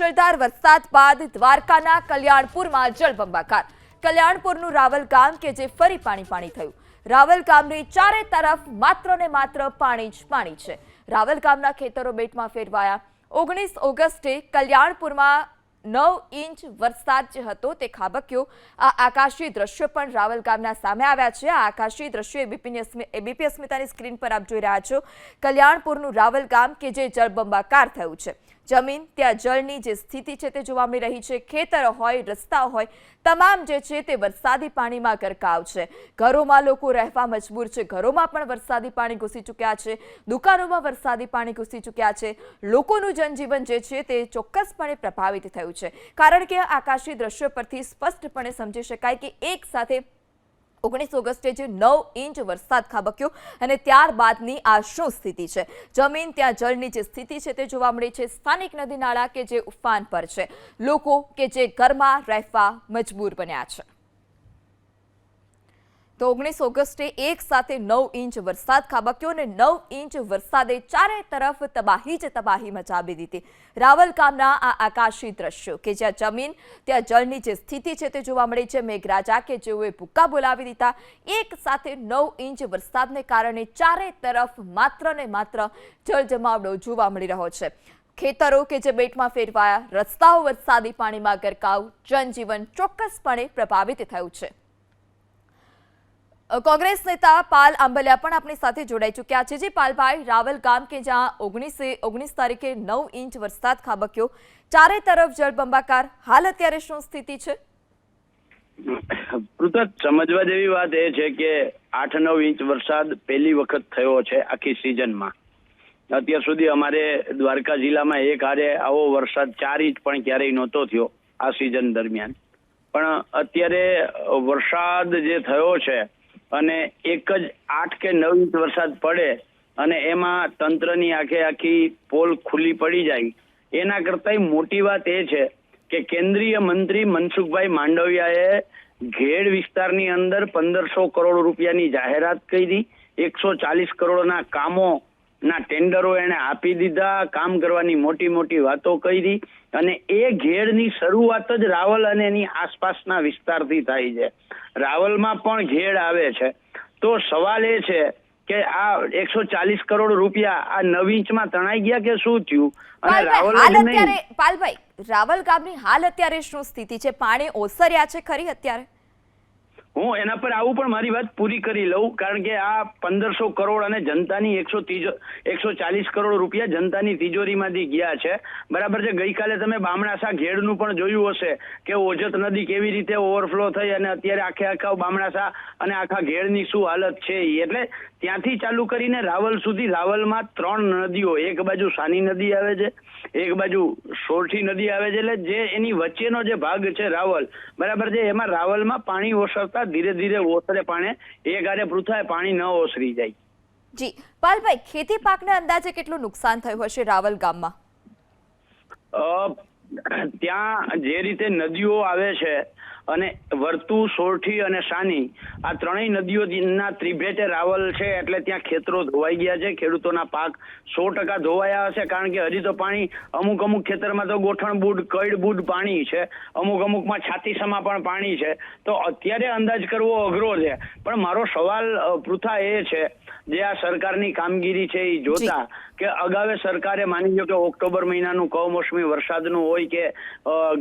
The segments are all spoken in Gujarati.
મુશળધાર વરસાદ બાદ દ્વારકાના કલ્યાણપુરમાં જળબંબાકાર. કલ્યાણપુરનું રાવલ ગામ કે જે ફરી પાણી પાણી થયું. રાવલ ગામની ચારે તરફ માત્ર ને માત્ર પાણી જ પાણી છે. રાવલ ગામના ખેતરો બેટમાં ફેરવાયા. ઓગણીસ ઓગસ્ટે કલ્યાણપુરમાં નવ ઇંચ વરસાદ જે હતો તે ખાબક્યો. આ આકાશી દ્રશ્યો પણ રાવલ ગામના સામે આવ્યા છે. આ આકાશી દ્રશ્યો એબીપી અસ્મિતાની સ્ક્રીન પર આપ જોઈ રહ્યા છો. કલ્યાણપુરનું રાવલ ગામ કે જે જળબંબાકાર થયું છે. જમીન, ત્યાં જળની જે સ્થિતિ છે તે જોવા મળી રહી છે. ખેતર હોય, રસ્તા હોય, તમામ જે છે તે વરસાદી પાણીમાં ગરકાવ છે. ઘરોમાં લોકો રહેવા મજબૂર છે. ઘરોમાં પણ વરસાદી પાણી ઘૂસી ચૂક્યા છે. દુકાનોમાં વરસાદી પાણી ઘૂસી ચૂક્યા છે. લોકોનું જનજીવન જે છે તે ચોક્કસપણે પ્રભાવિત થયું છે. કારણ કે આકાશી દ્રશ્યો પરથી સ્પષ્ટપણે સમજી શકાય કે એક સાથે ઓગણીસ ઓગસ્ટે જે નવ ઇંચ વરસાદ ખાબક્યો અને ત્યારબાદની આ શું સ્થિતિ છે? જમીન ત્યાં જળની જે સ્થિતિ છે તે જોવા મળી છે. સ્થાનિક નદી નાળા કે જે ઉફાન પર છે? લોકો કે જે ઘરમાં રહેવા મજબૂર બન્યા છે? તો ઓગણીસ ઓગસ્ટે એક સાથે નવ ઇંચ વરસાદ ખાબક્યો અને નવ ઇંચ વરસાદે ચારે તરફ તબાહી જ તબાહી મચાવી દીધી. રાવલકામના આ આકાશી દ્રશ્યો કે જ્યાં જમીન, ત્યાં જળની જે સ્થિતિ છે તે જોવા મળી છે. મેઘરાજા કે જેઓએ ભૂક્કા બોલાવી દીધા, એક સાથે નવ ઇંચ વરસાદને કારણે ચારે તરફ માત્ર ને માત્ર જળ જમાવડો જોવા મળી રહ્યો છે. ખેતરો કે જે બેટમાં ફેરવાયા, રસ્તાઓ વરસાદી પાણીમાં ગરકાવ, જનજીવન ચોક્કસપણે પ્રભાવિત થયું છે. કોંગ્રેસ નેતા પાલ આંબલિયા પણ આપણી સાથે જોડાઈ ચૂક્યા છે. જે પાલભાઈ રાવલ ગામ કે જ્યાં ઓગણીસે, ઓગણીસ તારીખે નવ ઇંચ વરસાદ ખાબક્યો. ચારે તરફ જળબંબાકાર. હાલ અત્યારે શું સ્થિતિ છે? પૃથક સમજવા જેવી વાત એ છે કે આઠ, નવ ઇંચ વરસાદ પહેલી વખત થયો છે આખી સિઝનમાં. અત્યાર સુધી અમારે દ્વારકા જિલ્લામાં એક હારે આવો વરસાદ ચાર ઇંચ પણ ક્યારેય નહોતો થયો આ સિઝન દરમિયાન. પણ અત્યારે વરસાદ જે થયો છે અને એક જ આઠ કે નવ ઇંચ વરસાદ પડે અને એમાં તંત્રની આખે આખી પોલ ખુલ્લી પડી જાય. એના કરતાંય મોટી વાત એ છે કે કેન્દ્રીય મંત્રી મનસુખભાઈ માંડવિયાએ ઘેડ વિસ્તારની અંદર પંદરસો કરોડ રૂપિયાની જાહેરાત કરી, એકસો ચાલીસ કરોડના કામો ના ટેન્ડરો એને આપી દીધા કામ કરવાની મોટી મોટી વાતો કરી અને એ ઘેડની શરૂઆત જ રાવલ અને એની આસપાસના વિસ્તારથી થાય છે. રાવલમાં પણ ઘેડ આવે છે. તો સવાલ એ છે કે આ એકસો ચાલીસ કરોડ રૂપિયા આ નવ ઇંચમાં તણાઈ ગયા કે શું થયું? અને રાવલ અત્યારે પાલભાઈ રાવલ ગામની હાલ અત્યારે શું સ્થિતિ છે? પાણી ઓસર્યા છે ખરી અત્યારે? હું એના પર આવું પણ મારી વાત પૂરી કરી લઉં, કારણ કે આ પંદરસો કરોડ અને જનતાની એકસો એકસો ચાલીસ કરોડ રૂપિયા જનતાની તિજોરીમાંથી ગયા છે બરાબર છે, ગઈકાલે તમે બામણાસા ઘેડનું પણ જોયું હશે કે ઓજત નદી કેવી રીતે ઓવરફ્લો થઈ અને અત્યારે આખે આખા બામણાસા અને આખા ઘેડની શું હાલત છે. એટલે ત્યાંથી ચાલુ કરીને રાવલ સુધી, રાવલમાં ત્રણ નદીઓ, એક બાજુ સાની નદી આવે છે, એક બાજુ સોરઠી નદી આવે છે, એટલે જે એની વચ્ચેનો જે ભાગ છે રાવલ, બરાબર છે, એમાં રાવલમાં પાણી ઓસરતા ધીરે ધીરે ઓસરે પાણે એ ગારે પૃથાએ પાણી ન ઓસરી જાય. જી પાલભાઈ ખેતી પાકને અંદાજે કેટલું નુકસાન થયું હશે રાવલ ગામમાં? ત્યાં જે રીતે નદીઓ આવે છે અને વર્તુ, સોરઠી અને સાની, આ ત્રણેય નદીઓના ત્રિભેટે રાવલ છે એટલે ત્યાં ખેતરો ધોવાઈ ગયા છે. ખેડૂતોના પાક સો ટકા ધોવાયા હશે કારણ કે હજી તો પાણી અમુક અમુક ખેતરમાં તો ગોઠણ બુડ, કઈડ બુડ પાણી છે. અમુક અમુકમાં છાતીસામાં પણ પાણી છે. તો અત્યારે અંદાજ કરવો અઘરો છે. પણ મારો સવાલ પૃથા એ છે જે આ સરકારની કામગીરી છે એ જોતા કે અગાઉ સરકારે માની લો કે ઓક્ટોબર મહિનાનું કમોસમી વરસાદનું હોય કે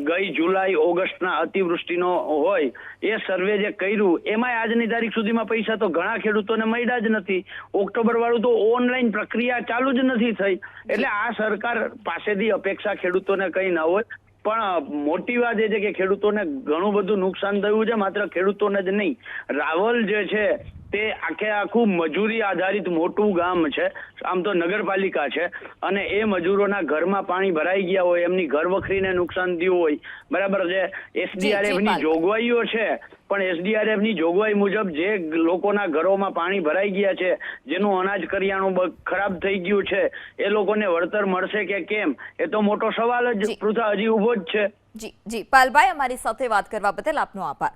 ગઈ જુલાઈ ઓગસ્ટના અતિવૃષ્ટિનો હોય એ સર્વે જે કર્યું એમાં આજની તારીખ સુધીમાં પૈસા તો ઘણા ખેડૂતોને મળ્યા જ નથી. ઓક્ટોબર વાળું તો ઓનલાઈન પ્રક્રિયા ચાલુ જ નથી થઈ. એટલે આ સરકાર પાસેથી અપેક્ષા ખેડૂતોને કંઈ ન હોય પણ મોટી વાત એ છે કે ખેડૂતોને ઘણું બધું નુકસાન થયું છે માત્ર ખેડૂતોને જ નહીં. રાવલ જે છે તે આખે આખું મજૂરી આધારિત મોટું ગામ છે. આમ તો નગરપાલિકા છે. અને એ મજૂરોના ઘરમાં પાણી ભરાઈ ગયા હોય એમની ઘર વખરીને નુકસાન થયું હોય. બરાબર છે? એસડીઆરએફની જોગવાઈઓ છે. પણ એસડીઆરએફની જોગવાઈ મુજબ જે લોકોના ઘરોમાં પાણી ભરાઈ ગયા છે જેનું અનાજ કરિયાણું ખરાબ થઈ ગયું છે એ લોકોને વળતર મળશે કે કેમ? એ તો મોટો સવાલ જ. પૃથા હજી ઊભો જ છે. જી જી પાલભાઈ અમારી સાથે વાત કરવા બદલ આપનો આભાર.